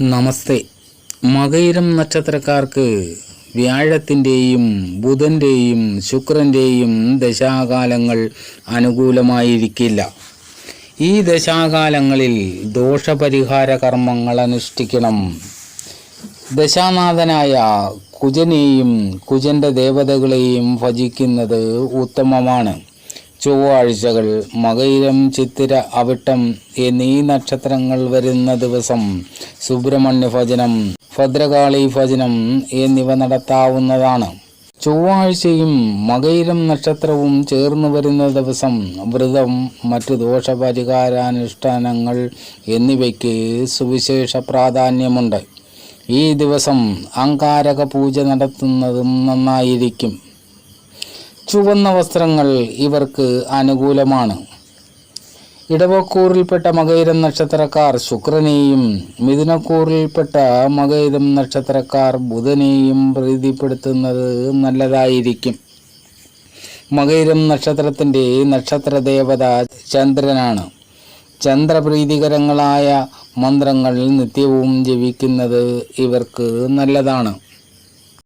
നമസ്തേ. മകയിരം നക്ഷത്രക്കാർക്ക് വ്യാഴത്തിന്റെയും ബുധന്റെയും ശുക്രന്റെയും ദശാകാലങ്ങൾ അനുകൂലമായിരിക്കില്ല. ഈ ദശാകാലങ്ങളിൽ ദോഷപരിഹാര കർമ്മങ്ങൾ അനുഷ്ഠിക്കണം. ദശാനാഥനായ കുജനെയും കുജന്റെ ദേവതകളെയും ഭജിക്കുന്നത് ഉത്തമമാണ്. ചൊവ്വാഴ്ചകൾ മകയിരം ചിത്തിര അവിട്ടം എന്നീ നക്ഷത്രങ്ങൾ വരുന്ന ദിവസം സുബ്രഹ്മണ്യ ഭജനം ഭദ്രകാളി ഭജനം എന്നിവ നടത്താവുന്നതാണ്. ചൊവ്വാഴ്ചയും മകയിലും നക്ഷത്രവും ചേർന്ന് വരുന്ന ദിവസം വ്രതം മറ്റു ദോഷപരിഹാരാനുഷ്ഠാനങ്ങൾ എന്നിവയ്ക്ക് സുവിശേഷ പ്രാധാന്യമുണ്ട്. ഈ ദിവസം അങ്കാരക പൂജ നടത്തുന്നതും നന്നായിരിക്കും. ചുവന്ന വസ്ത്രങ്ങൾ ഇവർക്ക് അനുകൂലമാണ്. ഇടവക്കൂറിൽപ്പെട്ട മകയിരം നക്ഷത്രക്കാർ ശുക്രനെയും മിഥുനക്കൂറിൽപ്പെട്ട മകയിരം നക്ഷത്രക്കാർ ബുധനെയും പ്രീതിപ്പെടുത്തുന്നത് നല്ലതായിരിക്കും. മകയിരം നക്ഷത്രത്തിന്റെ നക്ഷത്ര ദേവത ചന്ദ്രനാണ്. ചന്ദ്രപ്രീതികരങ്ങളായ മന്ത്രങ്ങൾ നിത്യവും ജപിക്കുന്നത് ഇവർക്ക് നല്ലതാണ്.